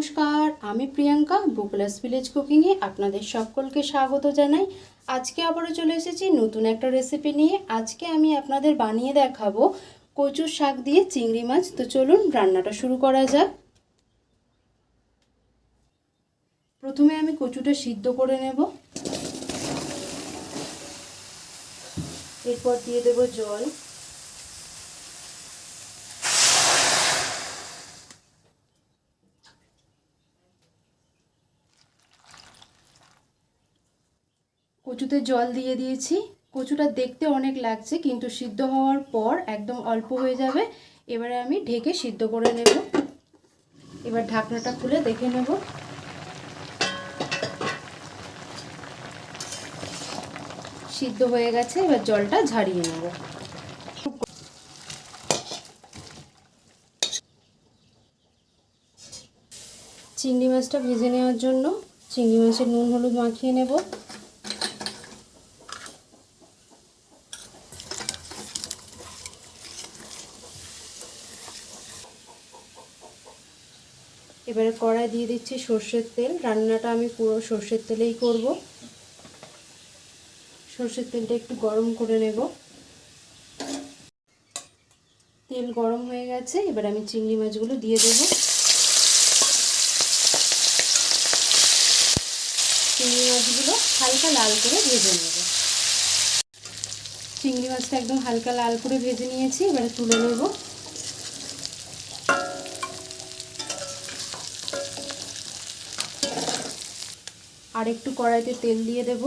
নমস্কার, আমি প্রিয়াঙ্কা, বুকলাস ভিলেজ কুকিংয়ে আপনাদের সকলকে স্বাগত জানাই। আজকে আবারও চলে এসেছি নতুন একটা রেসিপি নিয়ে। আজকে আমি আপনাদের বানিয়ে দেখাবো কচুর শাক দিয়ে চিংড়ি মাছ। তো চলুন রান্নাটা শুরু করা যাক। প্রথমে আমি কচুটা সিদ্ধ করে নেব। এরপর দিয়ে দেব জল। কচুতে জল দিয়ে দিয়েছি। কচুটা দেখতে অনেক লাগছে, কিন্তু সিদ্ধ হওয়ার পর একদম অল্প হয়ে যাবে। এবারে আমি ঢেকে সিদ্ধ করে নেব। এবার ঢাকনাটা খুলে দেখে নেব। সিদ্ধ হয়ে গেছে, এবার জলটা ঝাড়িয়ে নেব। চিংড়ি মাছটা ভেজে নেওয়ার জন্য চিংড়ি মাছের নুন, হলুদ মাখিয়ে নেব। এবারে কড়াই দিয়ে দিচ্ছি সর্ষের তেল। রান্নাটা আমি পুরো সর্ষের তেলেই করব। সর্ষের তেলটা একটু গরম করে নেব। তেল গরম হয়ে গেছে, এবার আমি চিংড়ি মাছগুলো দিয়ে দেবো। চিংড়ি মাছগুলো হালকা লাল করে ভেজে নেব। চিংড়ি মাছটা একদম হালকা লাল করে ভেজে নিয়েছি, এবারে তুলে নেব। আর একটু কড়াইতে তেল দিয়ে দেব।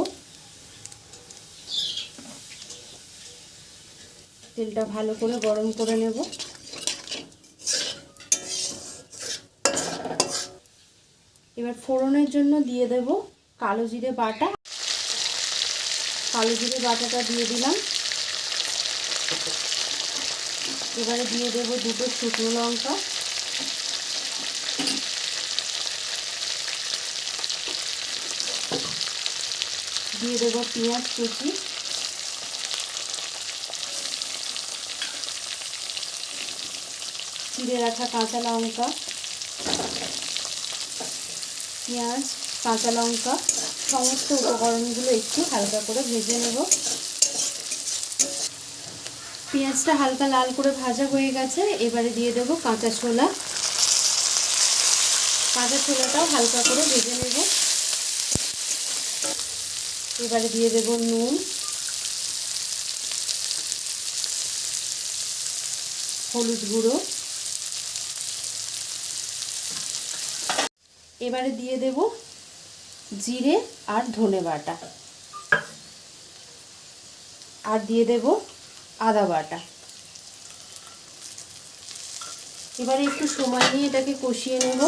তেলটা ভালো করে গরম করে নেব। এবার ফোড়নের জন্য দিয়ে দেব কালো জিরে বাটা। কালো জিরে বাটাটা দিয়ে দিলাম। এবারে দিয়ে দেব দুটো শুকনো লঙ্কা। দিয়ে দেবো পেঁয়াজ কুচি। চিড়ে রাখা কাঁচা লঙ্কা। পেঁয়াজ, কাঁচা লঙ্কা, সমস্ত উপকরণগুলো একটু হালকা করে ভেজে নেব। পেঁয়াজটা হালকা লাল করে ভাজা হয়ে গেছে, এবারে দিয়ে দেব কাঁচা ছোলা। কাঁচা ছোলাটাও হালকা করে ভেজে নেব। এবারে দিয়ে দেব নুন। হলুদ গুঁড়ো। এবারে দিয়ে দেব জিরে আর ধনে বাটা। আর দিয়ে দেব আদা বাটা। এবারে একটু সময় নিয়ে এটাকে কষিয়ে নেব।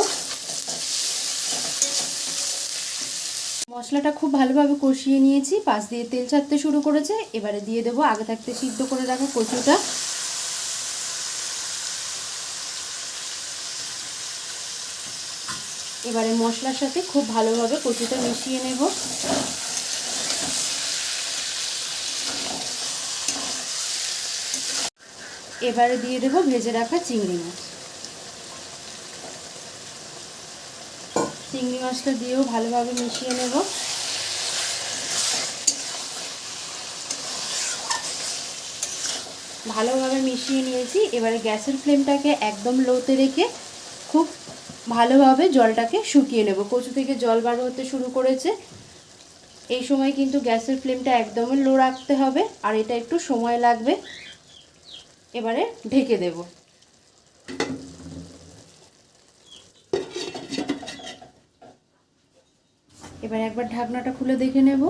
মশলাটা খুব ভালোভাবে কষিয়ে নিয়েছি। পাশ দিয়ে তেল ছাড়তে শুরু করেছে। এবারে দিয়ে দেবো আগে থাকতে সিদ্ধ করে রাখা কচুটা। এবারে মশলার সাথে খুব ভালোভাবে কচুটা মিশিয়ে নেব। এবারে দিয়ে দেবো ভেজে রাখা চিংড়ি মাছ। চিংড়ি মাছটা দিয়েও ভালোভাবে মিশিয়ে নেব। ভালোভাবে মিশিয়ে নিয়েছি। এবারে গ্যাসের ফ্লেমটাকে একদম লোতে রেখে খুব ভালোভাবে জলটাকে শুকিয়ে নেব। কচু থেকে জল বার হতে শুরু করেছে। এই সময় কিন্তু গ্যাসের ফ্লেমটা একদমই লো রাখতে হবে। আর এটা একটু সময় লাগবে। এবারে ঢেকে দেব। এবার একবার ঢাকনাটা খুলে দেখে নেব।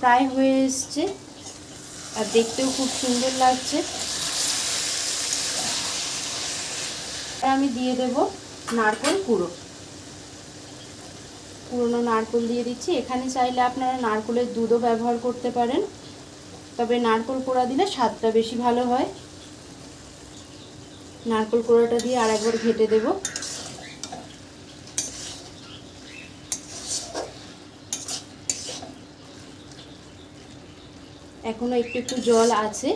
প্রায় হয়ে এসছে। আর দেখতেও খুব সুন্দর লাগছে। আমি দিয়ে দেব নারকল কুড়ো পুরনো নারকল দিয়ে দিচ্ছি। এখানে চাইলে আপনারা নারকলের দুধও ব্যবহার করতে পারেন। তবে নারকল কোড়া দিলে স্বাদটা বেশি ভালো হয়। নারকল কোড়াটা দিয়ে আর একবার ঘেটে দেব। এখনও একটু একটু জল আছে।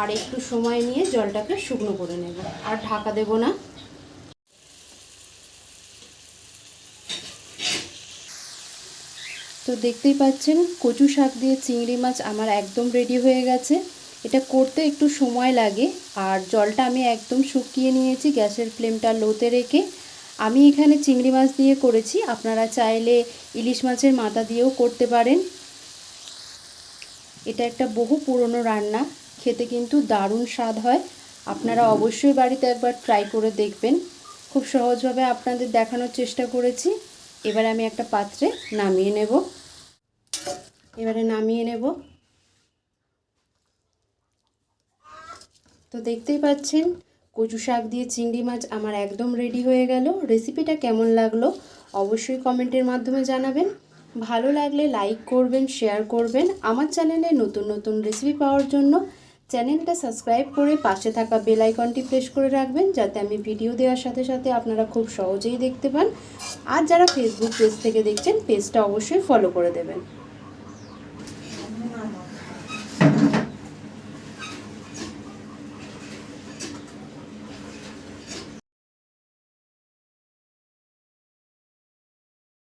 আর একটু সময় নিয়ে জলটাকে শুকনো করে নেব। আর ঢাকা দেব না। তো দেখতেই পাচ্ছেন, কচু শাক দিয়ে চিংড়ি মাছ আমার একদম রেডি হয়ে গেছে। এটা করতে একটু সময় লাগে। আর জলটা আমি একদম শুকিয়ে নিয়েছি গ্যাসের ফ্লেমটা লোতে রেখে। আমি এখানে চিংড়ি মাছ দিয়ে করেছি। আপনারা চাইলে ইলিশ মাছের মাথা দিয়েও করতে পারেন। এটা একটা বহু পুরনো রান্না। খেতে কিন্তু দারুণ স্বাদ হয়। আপনারা অবশ্যই বাড়িতে একবার ট্রাই করে দেখবেন। খুব সহজভাবে আপনাদের দেখানোর চেষ্টা করেছি। এবার আমি একটা পাত্রে নামিয়ে নেব। এবারে নামিয়ে নেব। তো দেখতেই পাচ্ছেন, কচু শাক দিয়ে চিংড়ি মাছ আমার একদম রেডি হয়ে গেল। রেসিপিটা কেমন লাগল অবশ্যই কমেন্টের মাধ্যমে জানাবেন। ভালো লাগলে লাইক করবেন শেয়ার করবেন। আমার চ্যানেলে নতুন নতুন রেসিপি পাওয়ার জন্য চ্যানেলটা সাবস্ক্রাইব করে পাশে থাকা বেল আইকনটি প্রেস করে রাখবেন, যাতে আমি ভিডিও দেওয়ার সাথে সাথে আপনারা খুব সহজেই দেখতে পান। আর যারা ফেসবুক পেজ থেকে দেখছেন পেজটা অবশ্যই ফলো করে দেবেন।